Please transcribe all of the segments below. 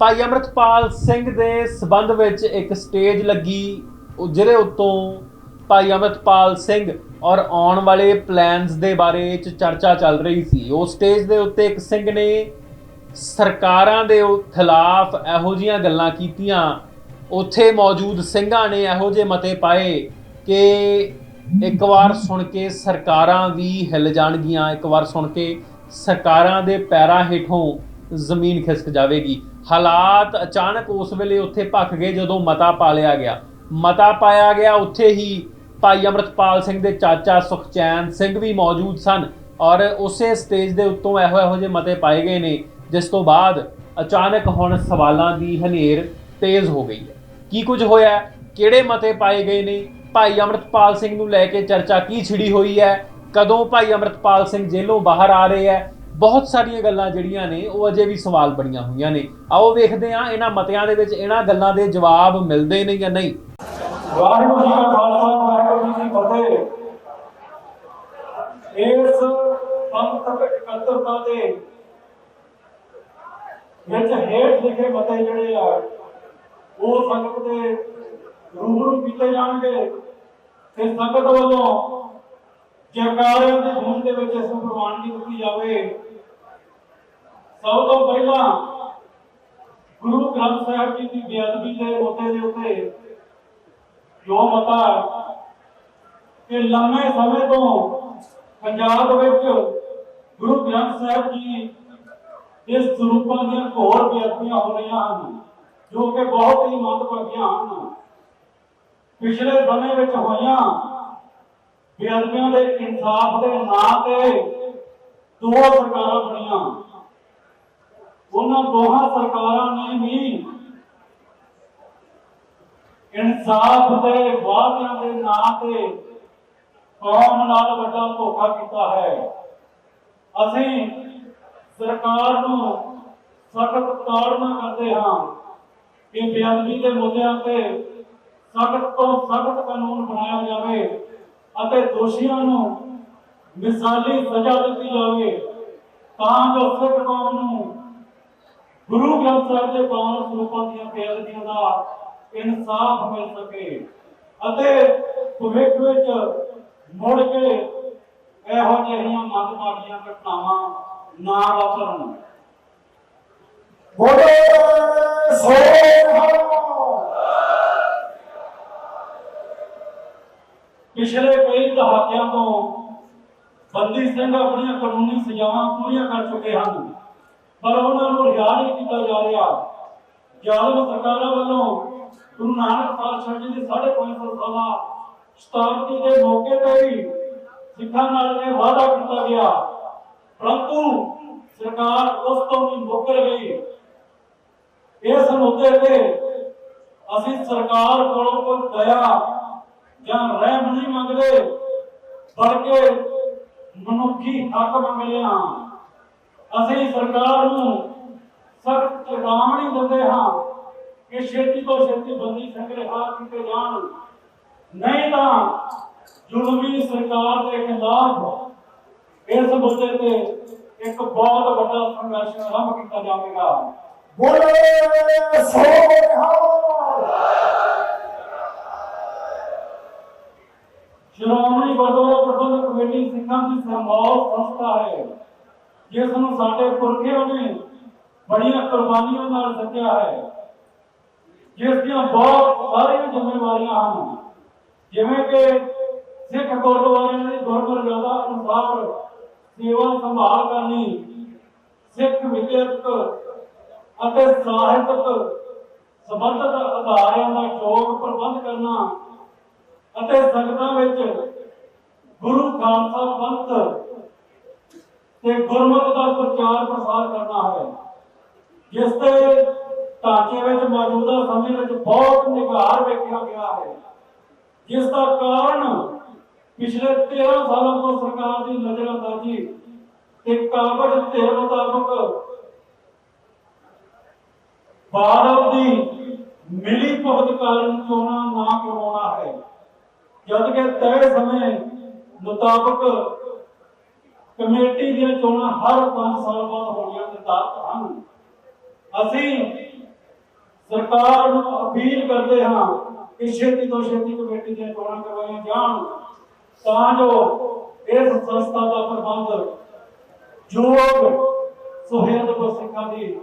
ਭਾਈ ਅਮਰਤਪਾਲ ਸਿੰਘ ਦੇ ਸਬੰਧ ਵਿੱਚ ਇੱਕ ਸਟੇਜ ਲੱਗੀ ਜਿਹਦੇ ਉੱਤੋਂ ਭਾਈ ਅਮਰਤਪਾਲ ਸਿੰਘ ਔਰ ਆਉਣ ਵਾਲੇ ਪਲਾਨਸ ਦੇ ਬਾਰੇ ਚ ਚਰਚਾ ਚੱਲ ਰਹੀ ਸੀ। ਉਸ ਸਟੇਜ ਦੇ ਉੱਤੇ ਇੱਕ ਸਿੰਘ ਨੇ ਸਰਕਾਰਾਂ ਦੇ ਖਿਲਾਫ ਇਹੋ ਜੀਆਂ ਗੱਲਾਂ ਕੀਤੀਆਂ। ਉੱਥੇ ਮੌਜੂਦ ਸਿੰਘਾਂ ਨੇ ਇਹੋ ਜਿਹੇ ਮਤੇ ਪਾਏ ਕਿ ਇੱਕ ਵਾਰ ਸੁਣ ਕੇ ਸਰਕਾਰਾਂ ਵੀ ਹਿੱਲ ਜਾਣਗੀਆਂ, ਇੱਕ ਵਾਰ ਸੁਣ ਕੇ ਸਰਕਾਰਾਂ ਦੇ ਪੈਰਾਂ ਹੇਠੋਂ ਜ਼ਮੀਨ ਖਿਸਕ ਜਾਵੇਗੀ। ਹਾਲਾਤ ਅਚਾਨਕ ਉਸ ਵੇਲੇ ਉੱਥੇ ਭੱਖ ਗਏ ਜਦੋਂ ਮਤਾ ਪਾ ਲਿਆ ਗਿਆ। ਮਤਾ ਪਾਇਆ ਗਿਆ, ਉੱਥੇ ਹੀ ਭਾਈ ਅਮਰਤਪਾਲ ਸਿੰਘ ਦੇ ਚਾਚਾ ਸੁਖਚੈਨ ਸਿੰਘ ਵੀ ਮੌਜੂਦ ਸਨ ਔਰ ਉਸੇ ਸਟੇਜ ਦੇ ਉੱਤੋਂ ਇਹੋ ਇਹੋ ਜਿਹੇ ਮਤੇ ਪਾਏ ਗਏ ਨੇ, ਜਿਸ ਤੋਂ ਬਾਅਦ ਅਚਾਨਕ ਹੁਣ ਸਵਾਲਾਂ ਦੀ ਹਨੇਰ ਤੇਜ਼ ਹੋ ਗਈ ਹੈ। ਕੀ ਕੁਝ ਹੋਇਆ? ਕਿਹੜੇ ਮਤੇ ਪਾਏ ਗਏ ਨੇ? ਭਾਈ ਅਮਰਤਪਾਲ ਸਿੰਘ ਨੂੰ ਲੈ ਕੇ ਚਰਚਾ ਕੀ ਛਿੜੀ ਹੋਈ ਹੈ? ਕਦੋਂ ਭਾਈ ਅਮਰਤਪਾਲ ਸਿੰਘ ਜੇਲ੍ਹੋਂ ਬਾਹਰ ਆ ਰਹੇ ਹੈ? ਬਹੁਤ ਸਾਰੀਆਂ ਗੱਲਾਂ ਜਿਹੜੀਆਂ ਨੇ, ਉਹ ਅਜੇ ਵੀ ਸਵਾਲ ਬਣੀਆਂ ਹੋਈਆਂ ਨੇ। ਆਓ ਵੇਖਦੇ ਹਾਂ ਇਹਨਾਂ ਮਤਿਆਂ ਦੇ ਵਿੱਚ ਇਹਨਾਂ ਗੱਲਾਂ ਦੇ ਜਵਾਬ ਮਿਲਦੇ ਨੇ ਜਾਂ ਨਹੀਂ। ਵਾਹਿਗੁਰੂ ਜੀ ਕਾ ਖਾਲਸਾ, ਵਾਹਿਗੁਰੂ ਜੀ ਕੀ ਫਤਿਹ। ਇਸ ਪੰਥਕ ਇਕੱਤਰਤਾ ਦੇ ਵਿੱਚ ਹੇਠ ਲਿਖੇ ਮਤੇ ਜਿਹੜੇ ਆ, ਉਹ ਸੰਗਤ ਦੇ ਰੂਬਰੂ ਕੀਤੇ ਜਾਣਗੇ। ਤੇ ਸੰਗਤ ਵੱਲੋਂ ਜੈਕਾਰਿਆਂ ਦੀ ਧੁਨ ਦੇ ਵਿੱਚ ਇਸ ਨੂੰ ਪ੍ਰਵਾਨਗੀ ਦਿੱਤੀ ਜਾਵੇ। ਸਭ ਤੋਂ ਪਹਿਲਾਂ ਗੁਰੂ ਗ੍ਰੰਥ ਸਾਹਿਬ ਜੀ ਦੀ ਬੇਅਦਬੀ ਦੇ ਮੁੱਦੇ ਦੇ ਉੱਤੇ ਜੋ ਮਤਾ ਕਿ ਲੰਮੇ ਸਮੇਂ ਤੋਂ ਪੰਜਾਬ ਵਿੱਚ ਗੁਰੂ ਗ੍ਰੰਥ ਸਾਹਿਬ ਜੀ ਇਸ ਸਰੂਪਾਂ ਦੀਆਂ ਘੋਰ ਬੇਅਦਬੀਆਂ ਹੋ ਰਹੀਆਂ ਹਨ, ਜੋ ਕਿ ਬਹੁਤ ਹੀ ਮੰਦਭਾਗੀਆਂ ਹਨ। ਪਿਛਲੇ ਸਮੇਂ ਵਿੱਚ ਹੋਈਆਂ ਬੇਅਦਬੀਆਂ ਦੇ ਇਨਸਾਫ ਦੇ ਨਾਂ ਤੇ ਦੋ ਸਰਕਾਰਾਂ ਬਣੀਆਂ। ਉਹਨਾਂ ਦੋਹਾਂ ਸਰਕਾਰਾਂ ਨੇ ਵੀ ਇਨਸਾਫ ਦੇ ਵਾਅਦਿਆਂ ਦੇ ਨਾਂ ਤੇ ਕੌਮ ਨਾਲ ਵੱਡਾ ਧੋਖਾ ਕੀਤਾ ਹੈ। ਅਸੀਂ ਸਰਕਾਰ ਨੂੰ ਸਖਤ ਤਾੜਨਾ ਕਰਦੇ ਹਾਂ ਕਿ ਬੇਅਦਬੀ ਦੇ ਮੁੱਦਿਆਂ ਤੇ ਸਖਤ ਤੋਂ ਸਖਤ ਕਾਨੂੰਨ ਬਣਾਇਆ ਜਾਵੇ ਅਤੇ ਦੋਸ਼ੀਆਂ ਨੂੰ ਮਿਸਾਲੀ ਸਜ਼ਾ ਦਿੱਤੀ ਜਾਵੇ ਤਾਂ ਜੋ ਸਿੱਖ ਕੌਮ ਨੂੰ ਗੁਰੂ ਗ੍ਰੰਥ ਸਾਹਿਬ ਦੇ ਪਾਵਨ ਸਰੂਪਾਂ ਦੀਆਂ ਬੇਅਦਬੀਆਂ ਦਾ ਇਨਸਾਫ ਮਿਲ ਸਕੇ ਅਤੇ ਭਵਿੱਖ ਵਿੱਚ ਮੁੜ ਕੇ ਇਹੋ ਜਿਹੀਆਂ ਮੰਦਭਾਗੀਆਂ ਘਟਨਾਵਾਂ ਨਾ ਵਾਪਰਨ। ਬੋਲੇ ਪਿਛਲੇ ਕਈ ਦਹਾਕਿਆਂ ਤੋਂ ਬੰਦੀ ਸਿੰਘ ਆਪਣੀਆਂ ਕਾਨੂੰਨੀ ਸਜ਼ਾਵਾਂ ਪੂਰੀਆਂ ਕਰ ਚੁੱਕੇ ਹਨ। ਪਰ ਉਹਨਾਂ ਨੂੰ ਰਿਹਾ ਨਹੀਂ ਕੀਤਾ ਜਾ ਰਿਹਾ। ਜ਼ਾਲਮ ਸਰਕਾਰਾਂ ਵੱਲੋਂ ਗੁਰੂ ਨਾਨਕ ਪਾਤਸ਼ਾਹ ਜੀ ਦੀ 550 ਸਾਲਾ ਸ਼ਤਾਬਦੀ ਦੇ ਮੌਕੇ ਤੇ ਵੀ ਸਿੱਖਾਂ ਨਾਲ ਇਹ ਵਾਅਦਾ ਕੀਤਾ ਗਿਆ। ਪਰੰਤੂ ਸਰਕਾਰ ਉਸ ਤੋਂ ਵੀ ਮੁੱਕਰ ਗਈ। ਇਸ ਮੁੱਦੇ ਤੇ ਅਸੀਂ ਸਰਕਾਰ ਕੋਲੋਂ ਕੋਈ ਦਇਆ ਜਾਂ ਰਹਿਮ ਨਹੀਂ ਮੰਗਦੇ, ਬਲਕਿ ਮਨੁੱਖੀ ਹੱਕ ਮੰਗਦੇ ਹਾਂ। ਅਸੀਂ ਸਰਕਾਰ ਨੂੰ ਸਖਤ ਚੇਤਾਵਨੀ ਦਿੰਦੇ ਹਾਂ ਕਿ ਛੇਤੀ ਤੋਂ ਛੇਤੀ ਬੰਦੀ ਸਿੰਘ ਰਿਹਾ ਕੀਤੇ ਜਾਣ। ਨਹੀਂ ਤਾਂ ਜ਼ੁਲਮੀ ਸਰਕਾਰ ਦੇ ਖਿਲਾਫ ਇਸ ਮੁੱਦੇ ਤੇ ਇੱਕ ਬਹੁਤ ਵੱਡਾ ਸੰਘਰਸ਼ ਆਰੰਭ ਕੀਤਾ ਜਾਵੇਗਾ। ਬੋਲੇ ਸੋਹਣਾ ਸ਼੍ਰੋਮਣੀ ਗੁਰਦੁਆਰਾ ਪ੍ਰਬੰਧਕ ਕਮੇਟੀ ਸਿੱਖਾਂ ਦੀ ਸੰਭਾਲ ਸੰਸਥਾ ਹੈ। ਜਿਸ ਨੂੰ ਸਾਡੇ ਪੁਰਖਿਆਂ ਨੇ ਬੜੀਆਂ ਕੁਰਬਾਨੀਆਂ ਨਾਲ ਸੱਜਿਆ ਹੈ, ਜਿਸ ਦੀਆਂ ਬਹੁਤ ਸਾਰੀਆਂ ਜ਼ਿੰਮੇਵਾਰੀਆਂ ਹਨ। ਜਿਵੇਂ ਕਿ ਸਿੱਖ ਗੁਰਦੁਆਰਿਆਂ ਦੀ ਗੁਰਮਰਜ਼ਾਦਾ ਅਨੁਸਾਰ ਸੇਵਾ ਸੰਭਾਲ ਕਰਨੀ, ਸਿੱਖ ਵਿਦਿਅਕ ਅਤੇ ਸਾਹਿਤਕ ਸੰਬੰਧਿਤ ਅਦਾਰਿਆਂ ਦਾ ਯੋਗ ਪ੍ਰਬੰਧ ਕਰਨਾ ਅਤੇ ਸੰਗਤਾਂ ਵਿੱਚ ਗੁਰੂ ਖਾਲਸਾ ਪੰਥ ਤੇ ਗੁਰਮਤਿ ਦਾ ਪ੍ਰਚਾਰ ਪ੍ਰਸਾਰ ਕਰਨਾ ਹੈ। ਜਿਸ ਦੇ ਢਾਂਚੇ ਵਿੱਚ ਮੌਜੂਦਾ ਸਮੇਂ ਵਿੱਚ ਬਹੁਤ ਨਿਗਾਰ ਵੇਖਿਆ ਗਿਆ ਹੈ। ਜਿਸ ਦਾ ਕਾਰਨ ਪਿਛਲੇ 13 ਸਾਲਾਂ ਤੋਂ ਸਰਕਾਰ ਦੀ ਨਜ਼ਰਅੰਦਾਜ਼ੀ ਤੇ ਕਾਬਜ ਧਿਰ ਮੁਤਾਬਕ ਭਾਰਤ ਦੀ ਮਿਲੀ ਭਗਤ ਕਾਰਨ ਚੋਣਾਂ ਨਾ ਕਰਵਾਉਣਾ ਹੈ। ਜਦ ਕਿ ਤੈਅ ਸਮੇਂ ਮੁਤਾਬਕ ਕਮੇਟੀ ਦੀਆਂ ਚੋਣਾਂ ਹਰ 5 ਸਾਲ ਬਾਅਦ ਹੋਣੀਆਂ ਨਿਰਧਾਰਤ ਹਨ। ਅਸੀਂ ਸਰਕਾਰ ਨੂੰ ਅਪੀਲ ਕਰਦੇ ਹਾਂ ਕਿ ਛੇਤੀ ਤੋਂ ਛੇਤੀ ਕਮੇਟੀ ਦੀਆਂ ਚੋਣਾਂ ਕਰਵਾਈਆਂ ਜਾਣ। ਤਾਂ ਜੋ ਇਸ ਸੰਸਥਾ ਦਾ ਪ੍ਰਬੰਧ ਯੋਗ, ਸੁਹਿਰਦ ਗੁਰਸਿੱਖਾਂ ਦੀ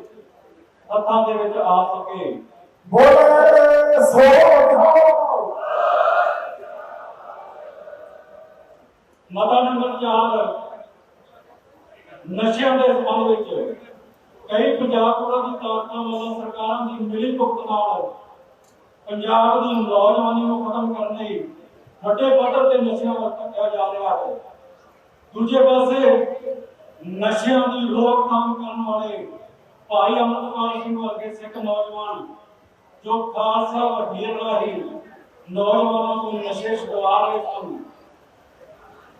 ਹੱਥਾਂ ਦੇ ਵਿੱਚ ਆ ਸਕੇ। ਬੋਲੇ ਸੋ ਮਤਾ ਨੰਬਰ 4 ਨਸ਼ਿਆਂ ਦੇ ਸੰਬੰਧ ਵਿੱਚ। ਕਈ ਪੰਜਾਬ ਪੁਰਾ ਦੀ ਤਾਕਤਾਂ ਵੱਲੋਂ ਸਰਕਾਰਾਂ ਦੀ ਮਿਲੀ ਭੁਗਤ ਨਾਲ ਪੰਜਾਬ ਦੀ ਨੌਜਵਾਨੀ ਨੂੰ ਖਤਮ ਕਰਨ ਲਈ ਵੱਡੇ ਪੱਧਰ ਤੇ ਨਸ਼ਿਆਂ ਵੱਲ ਧੱਕਿਆ ਜਾ ਰਿਹਾ ਹੈ। ਦੂਜੇ ਪਾਸੇ ਨਸ਼ਿਆਂ ਦੀ ਰੋਕਥਾਮ ਕਰਨ ਵਾਲੇ ਭਾਈ ਅਮਰਪਾਲ ਸਿੰਘ ਵਰਗੇ ਸਿੱਖ ਨੌਜਵਾਨ, ਜੋ ਖਾਲਸਾ ਵਹੀਰ ਰਾਹੀਂ ਨੌਜਵਾਨਾਂ ਨੂੰ ਨਸ਼ੇ ਛੁਡਵਾ ਰਹੇ ਸਨ।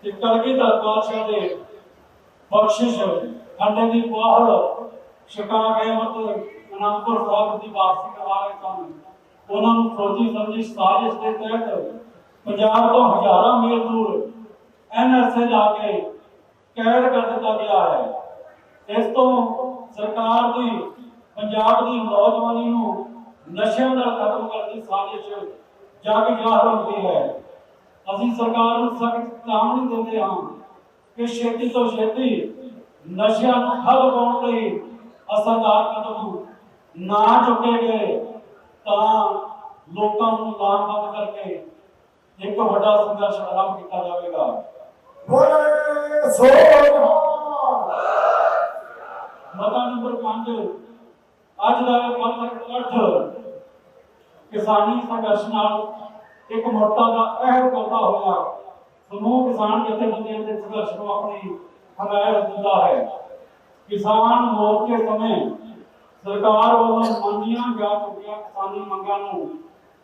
ਕਿ ਕਲਗੀਧਰ ਪਾਤਸ਼ਾਹ ਦੇ ਬਖਸ਼ਿਸ਼ ਖੰਡੇ ਦੀ ਪਾਹੜ ਛਕਾ ਕੇ ਮਤ ਅਨੰਦਪੁਰ ਸਾਹਿਬ ਦੀ ਵਾਪਸੀ ਕਰਵਾ ਰਹੇ ਸਨ ਉਹਨਾਂ ਨੂੰ ਫੌਜੀ ਸਮਝੀ ਸਾਜ਼ਿਸ਼ ਦੇ ਤਹਿਤ ਪੰਜਾਬ ਤੋਂ ਹਜ਼ਾਰਾਂ ਮੀਲ ਦੂਰ ਐਨਐਸਏ ਜਾ ਕੇ ਕੈਦ ਕਰ ਦਿੱਤਾ ਗਿਆ ਹੈ ਇਸ ਤੋਂ ਸਰਕਾਰ ਦੀ ਪੰਜਾਬ ਦੀ ਨੌਜਵਾਨੀ ਨੂੰ ਨਸ਼ਿਆਂ ਨਾਲ ਖਤਮ ਕਰਨ ਦੀ ਸਾਜ਼ਿਸ਼ ਜਗ ਜ਼ਾਹਰ ਹੁੰਦੀ ਹੈ ਅਸੀਂ ਸਰਕਾਰ ਨੂੰ ਸਖਤ ਚੇਤਾਵਨੀ ਦਿੰਦੇ ਹਾਂ ਕਿ ਛੇਤੀ ਤੋਂ ਛੇਤੀ ਨਸ਼ਿਆਂ ਨੂੰ ਠੱਲ ਪਾਉਣ ਲਈ ਅਸਰਦਾਰ ਕਦਮ ਨਾ ਚੁੱਕੇ ਗਏ ਤਾਂ ਲੋਕਾਂ ਨੂੰ ਲਾਮਬੰਦ ਕਰਕੇ ਇੱਕ ਵੱਡਾ ਸੰਘਰਸ਼ ਆਰੰਭ ਕੀਤਾ ਜਾਵੇਗਾ। ਬੋਲੇ ਸੋ ਮਤਾ ਨੰਬਰ 5 ਅੱਜ ਦਾ ਪੰਥਕ ਇਕੱਠ ਕਿਸਾਨੀ ਸੰਘਰਸ਼ ਨਾਲ ਇੱਕ ਮੋਰਚਾ ਦਾ ਅਹਿਦ ਕਰਦਾ ਹੋਇਆ। ਸਮੂਹ ਕਿਸਾਨ ਜਥੇਬੰਦੀਆਂ ਦੇ ਸੰਘਰਸ਼ ਨੂੰ ਆਪਣੀ ਹਮਾਇਤ ਦਿੰਦਾ ਹੈ ਕਿਸਾਨ ਮੋਰਚੇ ਸਮੇਂ ਸਰਕਾਰ ਵੱਲੋਂ ਮੰਨੀਆਂ ਜਾ ਚੁੱਕੀਆਂ ਕਿਸਾਨੀ ਮੰਗਾਂ ਨੂੰ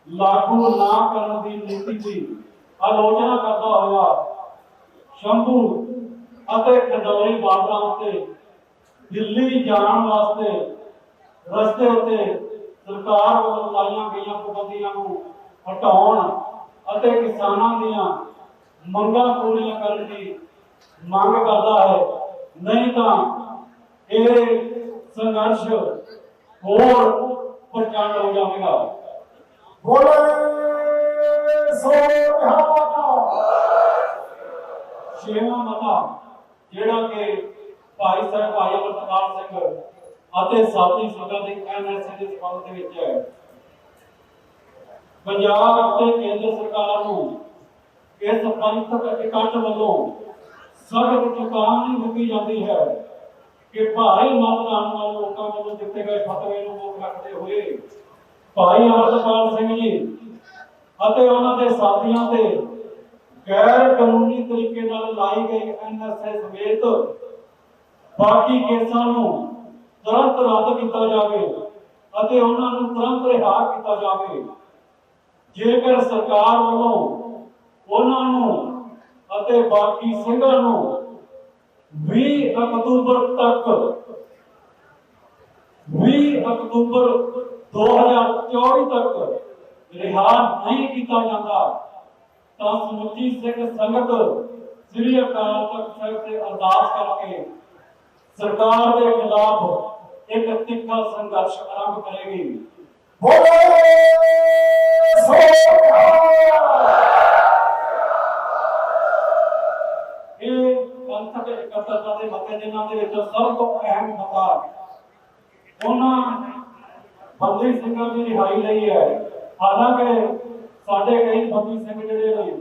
ਲਾਗੂ ਨਾ ਕਰਨ ਦੀ ਨੀਤੀ ਦੀ ਆਲੋਚਨਾ ਕਰਦਾ ਹੋਇਆ ਸ਼ੰਭੂ ਅਤੇ ਖੰਡੌਰੀ ਬਾਰਡਰਾਂ ਉੱਤੇ ਦਿੱਲੀ ਜਾਣ ਵਾਸਤੇ ਰਸਤੇ ਉੱਤੇ ਸਰਕਾਰ ਵੱਲੋਂ ਲਾਈਆਂ ਗਈਆਂ ਪਾਬੰਦੀਆਂ ਨੂੰ ਹਟਾਉਣ ਅਤੇ ਕਿਸਾਨਾਂ ਦੀਆਂ ਮੰਗਾਂ ਪੂਰੀਆਂ ਕਰਨ ਦੀ ਮੰਗ ਕਰਦਾ ਹੈ। ਨਹੀਂ ਤਾਂ ਇਹ ਸੰਘਰਸ਼ ਹੋਰ ਪ੍ਰਚੰਡ ਹੋ ਜਾਵੇਗਾ। ਬੋਲੇ ਸੋ ਨਿਹਾਲ ਛੇਵਾਂ ਮਤਾ ਜਿਹੜਾ ਕਿ ਭਾਈ ਸਾਹਿਬ ਭਾਈ ਅਮਰਪਾਲ ਸਿੰਘ ਅਤੇ ਸਾਥੀ ਸੰਗਤ ਦੇ ਐਨਐਸਏ ਦੇ ਸੰਬੰਧ ਦੇ ਵਿੱਚ ਹੈ। ਪੰਜਾਬ ਅਤੇ ਕੇਂਦਰ ਸਰਕਾਰ ਨੂੰ ਇਸ ਪੰਥਕ ਇਕੱਠ ਵੱਲੋਂ ਸਖਤ ਚੇਤਾਵਨੀ ਦਿੱਤੀ ਜਾਂਦੀ ਹੈ ਕਿ ਭਾਰੀ ਮਤਦਾਨ ਵਾਲੇ ਲੋਕਾਂ ਵੱਲੋਂ ਦਿੱਤੇ ਗਏ ਫਤਵੇ ਨੂੰ ਮੁੱਖ ਰੱਖਦੇ ਹੋਏ ਭਾਈ ਅਮਰਪਾਲ ਸਿੰਘ ਜੀ ਅਤੇ ਉਹਨਾਂ ਦੇ ਸਾਥੀਆਂ ਤੇ ਗੈਰ ਕਾਨੂੰਨੀ ਤਰੀਕੇ ਨਾਲ ਲਾਈ ਗਈ ਐਨਐਸਏ ਸਮੇਤ ਬਾਕੀ ਕੇਸਾਂ ਨੂੰ ਤੁਰੰਤ ਰੱਦ ਕੀਤਾ ਜਾਵੇ ਅਤੇ ਉਹਨਾਂ ਨੂੰ ਤੁਰੰਤ ਰਿਹਾ ਕੀਤਾ ਜਾਵੇ। ਜੇਕਰ ਸਰਕਾਰ ਵੱਲੋਂ ਉਹਨਾਂ ਨੂੰ ਅਤੇ ਬਾਕੀ ਸਿੰਘਾਂ ਨੂੰ 20 ਅਕਤੂਬਰ ਤੱਕ 20 ਅਕਤੂਬਰ 2024 ਤੱਕ ਰਿਹਾ ਨਹੀਂ ਕੀਤਾ ਜਾਂਦਾ। ਤਾਂ ਸਮੁੱਚੀ ਸਿੱਖ ਸੰਗਤ ਸ੍ਰੀ ਅਕਾਲ ਤਖਤ ਸਾਹਿਬ ਤੇ ਅਰਦਾਸ ਕਰਕੇ ਸਰਕਾਰ ਦੇ ਖਿਲਾਫ ਇੱਕ ਤਿੱਖਾ ਸੰਘਰਸ਼ ਆਰੰਭ ਕਰੇਗੀ। ਬੋਲੇ ਸੋ ਨਿਹਾਲ ਇਹ ਪੰਥਕ ਇਕੱਤਰਤਾ ਦੇ ਮਤੇ ਜਿਨ੍ਹਾਂ ਦੇ ਵਿੱਚ ਸਭ ਤੋਂ ਅਹਿਮ ਮਤਾ ਉਹਨਾਂ ਬੰਦੀ ਸਿੰਘਾਂ ਦੀ ਰਿਹਾਈ ਲਈ ਹੈ। ਹਾਲਾਂਕਿ ਸਾਡੇ ਕਈ ਬੰਦੀ ਸਿੰਘ ਜਿਹੜੇ ਨੇ,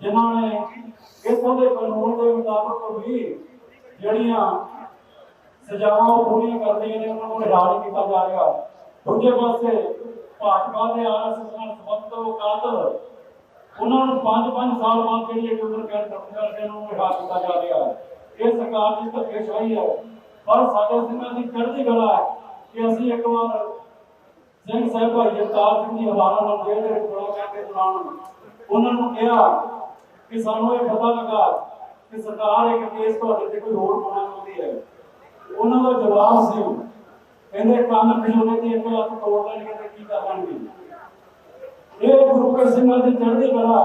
ਜਿਨ੍ਹਾਂ ਨੇ ਇਥੋਂ ਦੇ ਕਾਨੂੰਨ ਦੇ ਮੁਤਾਬਕ ਵੀ ਜਿਹੜੀਆਂ ਸਜ਼ਾਵਾਂ ਪੂਰੀਆਂ ਕਰਦੀਆਂ ਨੇ, ਉਹਨਾਂ ਨੂੰ ਰਿਹਾ ਕੀਤਾ ਜਾ ਰਿਹਾ। ਦੂਜੇ ਪਾਸੇ ਭਾਜਪਾ ਦੇ ਆਰਐਸਐਸ ਨਾਲ ਸੰਬੰਧਿਤ ਉਹ ਕਾਤਲ ਉਹਨਾਂ ਨੂੰ 5-5 ਸਾਲ ਬਾਅਦ ਜਿਹੜੀ ਇੱਕ ਉਮਰ ਕੈਦ ਖਤਮ ਕਰਕੇ ਉਹਨਾਂ ਨੂੰ ਰਿਹਾ ਕੀਤਾ ਜਾ ਰਿਹਾ ਹੈ। ਇਹ ਸਰਕਾਰ ਦੀ ਧੱਕੇਸ਼ਾਹੀ ਹੈ। ਪਰ ਸਾਡੇ ਸਿੰਘਾਂ ਦੀ ਚੜ੍ਹਦੀ ਕਲਾ ਹੈ ਕਿ ਅਸੀਂ ਇੱਕ ਵਾਰ ਸਿੰਘ ਸਾਹਿਬ ਭਾਈ ਜਗਤਾਰ ਸਿੰਘ ਦੀ ਹਵਾਲਾ ਨਾਲ ਜੇਲ੍ਹ ਦੇ ਵਿੱਚ ਕਹਿੰਦੇ ਦੌਰਾਨ ਉਹਨਾਂ ਨੂੰ ਕਿਹਾ ਕਿ ਸਾਨੂੰ ਇਹ ਪਤਾ ਲੱਗਾ ਕਿ ਸਰਕਾਰ ਇੱਕ ਕੇਸ ਤੁਹਾਡੇ ਤੇ ਕੋਈ ਹੋਰ ਪਾਉਣਾ ਚਾਹੁੰਦੀ ਹੈ। ਉਹਨਾਂ ਦਾ ਜਵਾਬ ਸੀ, ਕਹਿੰਦੇ, ਕੰਨ ਖਿਲੋਣੇ ਦੀ ਇੱਕ ਲੱਤ ਤੋੜ ਲੈਣਗੇ ਤੇ ਕੀ ਕਰ ਇਹ ਗੁਰੂ ਕੇ ਦੀ ਚੜ੍ਹਦੀ ਕਲਾ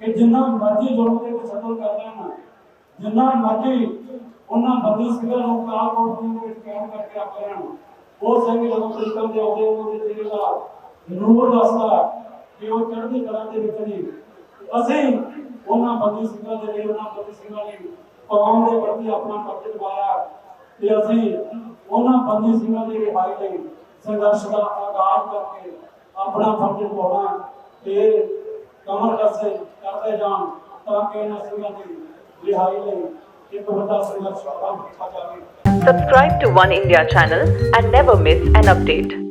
ਕਿ ਜਿੰਨਾ ਮਰਜ਼ੀ ਜ਼ੁਲਮ ਤੇ ਤਸੱਦਲ ਕਰ ਲੈਣ, ਜਿੰਨਾ ਮਰਜ਼ੀ ਉਹਨਾਂ ਬੰਦੀ ਸਿੰਘਾਂ ਨੂੰ ਕਾਲ ਕੋਠੀ ਦੇ ਵਿੱਚ ਕੈਦ ਕਰਕੇ ਰੱਖ ਲੈਣ। ਉਹ ਸਿੰਘ ਜਦੋਂ ਤਰੀਕਾਂ ਦੇ ਆਉਂਦੇ ਉਹਨਾਂ ਚਿਹਰੇ ਦਾ ਨੂਰ ਦੱਸਦਾ ਕਿ ਉਹ ਚੜ੍ਹਦੀ ਕਲਾ ਦੇ ਵਿੱਚ ਨੇ ਅਸੀਂ ਉਹਨਾਂ ਬੰਦੀ ਸਿੰਘਾਂ ਦੇ ਲਈ, ਉਹਨਾਂ ਬੰਦੀ ਸਿੰਘਾਂ ਲਈ ਕੌਮ ਦੇ ਪ੍ਰਤੀ ਆਪਣਾ ਫਰਜ਼ ਨਿਭਾਇਆ ਤੇ ਅਸੀਂ ਉਹਨਾਂ ਬੰਦੀ ਸਿੰਘਾਂ ਦੀ ਰਿਹਾਈ ਲਈ ਸੰਘਰਸ਼ ਦਾ ਆਗਾਜ਼ ਕਰਕੇ ਆਪਣਾ ਫਰਜ਼ ਨਿਭਾਉਣਾ ਤੇ ਕਮਰ ਕਸੇ ਕਰਦੇ ਜਾਣ, ਤਾਂ ਕਿ ਇਹਨਾਂ ਸਿੰਘਾਂ ਦੀ ਰਿਹਾਈ ਲਈ ਇੱਕ ਵੱਡਾ ਸੰਘਰਸ਼ ਆਰੰਭ ਕੀਤਾ ਜਾਵੇ Subscribe to One India channel and never miss an update.